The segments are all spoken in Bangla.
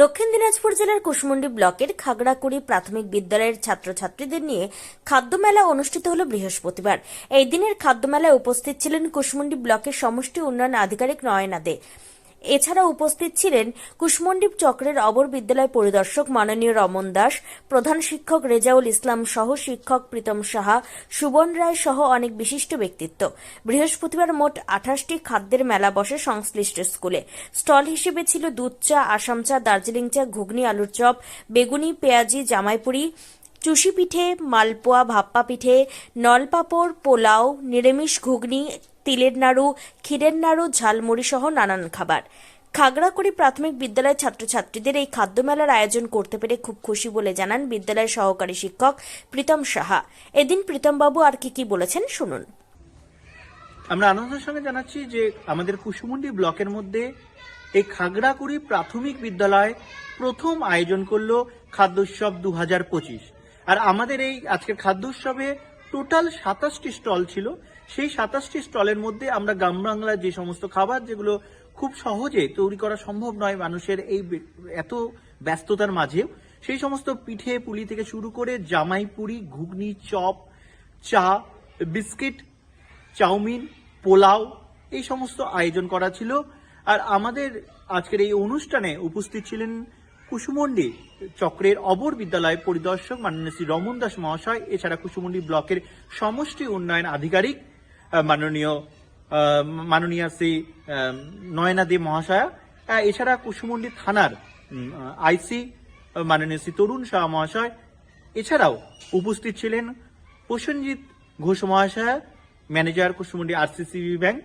দক্ষিণ দিনাজপুর জেলার কুশমুন্ডি ব্লকের খাগড়াকুড়ি প্রাথমিক বিদ্যালয়ের ছাত্রছাত্রীদের নিয়ে খাদ্যমেলা অনুষ্ঠিত হল বৃহস্পতিবার। এই দিনের খাদ্যমেলায় উপস্থিত ছিলেন কুশমুন্ডি ব্লকের সমষ্টি উন্নয়ন আধিকারিক নয়না দে। এছাড়া উপস্থিত ছিলেন কুশমন্ডি চক্রের অবর বিদ্যালয় পরিদর্শক মাননীয় রমন দাস, প্রধান শিক্ষক রেজাউল ইসলাম সহ শিক্ষক প্রীতম সাহা, সুবন রায় সহ অনেক বিশিষ্ট ব্যক্তিত্ব। বৃহস্পতিবার মোট আঠাশটি খাদ্যের মেলা বসে সংশ্লিষ্ট স্কুলে। স্টল হিসেবে ছিল দুধ চা, আসাম চা, দার্জিলিং চা, ঘুগনি, আলুর চপ, বেগুনি, পেঁয়াজি, জামাইপুরি, চুষি পিঠে, মালপোয়া, ভাপ্পা পিঠে, নলপাপড়, পোলাও, নিরামিষ ঘুগনি তিলের নাড়ু, ক্ষীরের নাড়ু, ঝালমুড়ি সহ নানান খাবার। খাগড়াকুড়ি প্রাথমিক বিদ্যালয়ের ছাত্রছাত্রীদের এই খাদ্য মেলার আয়োজন করতে পেরে খুব খুশি বলে জানান বিদ্যালয়ের সহকারী শিক্ষক প্রীতম সাহা। এদিন প্রীতমবাবু আর কি কি বলেছেন শুনুন। আমরা আনন্দের সঙ্গে জানাচ্ছি যে আমাদের কুসুমুন্ডি ব্লকের মধ্যে এই খাগড়াকুড়ি প্রাথমিক বিদ্যালয় প্রথম আয়োজন করল খাদ্য উৎসব দু হাজার পঁচিশ। আর আমাদের এই আজকের খাদ্য উৎসবে টোটাল সাতাশটি স্টল ছিল। সেই সাতাশটি স্টলের মধ্যে আমরা গ্রাম বাংলার যে সমস্ত খাবার যেগুলো খুব সহজে তৈরি করা সম্ভব নয় মানুষের এই এত ব্যস্ততার মাঝেও সেই সমস্ত পিঠে পুলি থেকে শুরু করে জামাই পুরি, ঘুগনি, চপ, চা, বিস্কিট, চাউমিন, পোলাও এই সমস্ত আয়োজন করা ছিল। আর আমাদের আজকের এই অনুষ্ঠানে উপস্থিত ছিলেন কুসুমন্ডি চক্রের অবর বিদ্যালয় পরিদর্শক মাননীয় শ্রী রমন দাস মহাশয়, এছাড়া কুসুমন্ডি ব্লকের সমষ্টি উন্নয়ন আধিকারিক মাননীয় মাননীয় শ্রী আহ, নয়না দে মহাশয়া এছাড়া কুসুমন্ডি থানার আইসি মাননীয় শ্রী তরুণ শাহ মহাশয়। এছাড়াও উপস্থিত ছিলেন প্রসেনজিৎ ঘোষ মহাশয় ম্যানেজার কুসুমুন্ডি আরসিসিবি ব্যাংক।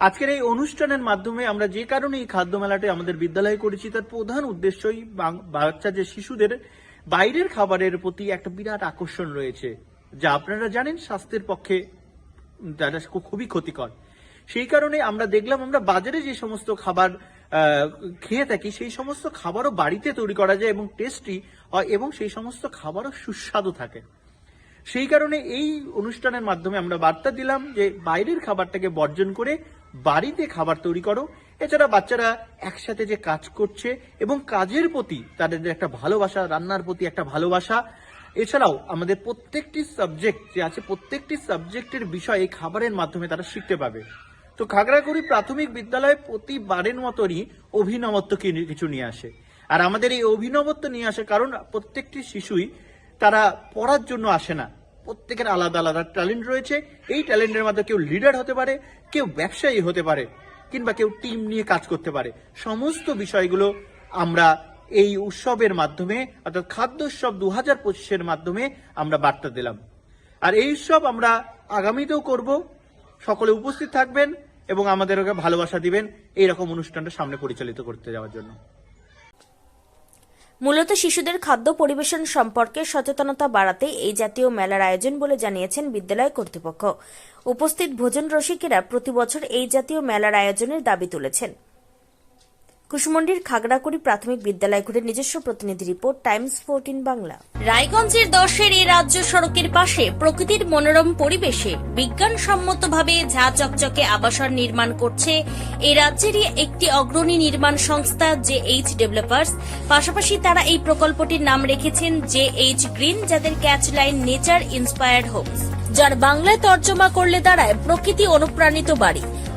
আজকের এই অনুষ্ঠানের মাধ্যমে আমরা যে কারণে এই খাদ্য মেলাটি আমাদের বিদ্যালয়ে করেছি তার প্রধান উদ্দেশ্যই বাচ্চা যে শিশুদের বাইরের খাবারের প্রতি একটা বিরাট আকর্ষণ রয়েছে যা আপনারা জানেন স্বাস্থ্যের পক্ষে যারা খুবই ক্ষতিকর। সেই কারণে আমরা দেখলাম আমরা বাজারে যে সমস্ত খাবার খেয়ে থাকি, সেই সমস্ত খাবারও বাড়িতে তৈরি করা যায় এবং টেস্টি এবং সেই সমস্ত খাবারও সুস্বাদু থাকে। সেই কারণে এই অনুষ্ঠানের মাধ্যমে আমরা বার্তা দিলাম যে বাইরের খাবারটাকে বর্জন করে বাড়িতে খাবার তৈরি করো। এছাড়া বাচ্চারা একসাথে যে কাজ করছে এবং কাজের প্রতি তাদের একটা ভালোবাসা, রান্নার প্রতি একটা ভালোবাসা এছাড়াও আমাদের প্রত্যেকটি সাবজেক্ট যে আছে, প্রত্যেকটি সাবজেক্টের বিষয় এই খাবারের মাধ্যমে তারা শিখতে পাবে তো খাগড়াগুড়ি প্রাথমিক বিদ্যালয় প্রতিবারের মতনই অভিনবত্ব কিছু নিয়ে আসে। আর আমাদের এই অভিনবত্ব নিয়ে আসে কারণ প্রত্যেকটি শিশুই তারা পড়ার জন্য আসে না। প্রত্যেকের আলাদা আলাদা ট্যালেন্ট রয়েছে। এই ট্যালেন্টের মাধ্যমে কেউ লিডার হতে পারে, কেউ ব্যবসায়ী হতে পারে, কিংবা কেউ টিম নিয়ে কাজ করতে পারে। সমস্ত বিষয়গুলো আমরা এই উৎসবের মাধ্যমে, অর্থাৎ খাদ্য উৎসব দু হাজার পঁচিশের মাধ্যমে আমরা বার্তা দিলাম। আর এই উৎসব আমরা আগামীতেও করব। সকলে উপস্থিত থাকবেন এবং আমাদেরকে ভালোবাসা দিবেন এই রকম অনুষ্ঠানটা সামনে পরিচালিত করতে যাওয়ার জন্য। মূলত শিশুদের খাদ্য পরিবেশন সম্পর্কে সচেতনতা বাড়াতে এই জাতীয় মেলার আয়োজন বলে জানিয়েছেন বিদ্যালয় কর্তৃপক্ষ। উপস্থিত ভোজন রসিকেরা প্রতি বছর এই জাতীয় মেলার আয়োজনের দাবি তুলেছেন। কুশমন্ডির খাগড়াকুড়ি প্রাথমিক বিদ্যালয় ঘুরে নিজস্ব প্রতিনিধি রিপোর্ট, টাইমস ফোরটিন বাংলা। রায়গঞ্জের দশের এই রাজ্য সড়কের পাশে প্রকৃতির মনোরম পরিবেশে বিজ্ঞানসম্মতভাবে ঝা চকচকে আবাসন নির্মাণ করছে এই রাজ্যেরই একটি অগ্রণী নির্মাণ সংস্থা জে এইচ ডেভেলপার্স। পাশাপাশি তারা এই প্রকল্পটির নাম রেখেছেন জে এইচ গ্রিন, যাদের catch line nature inspired homes, যার বাংলায় তর্জমা করলে দাঁড়ায় প্রকৃতি অনুপ্রাণিত বাড়ি।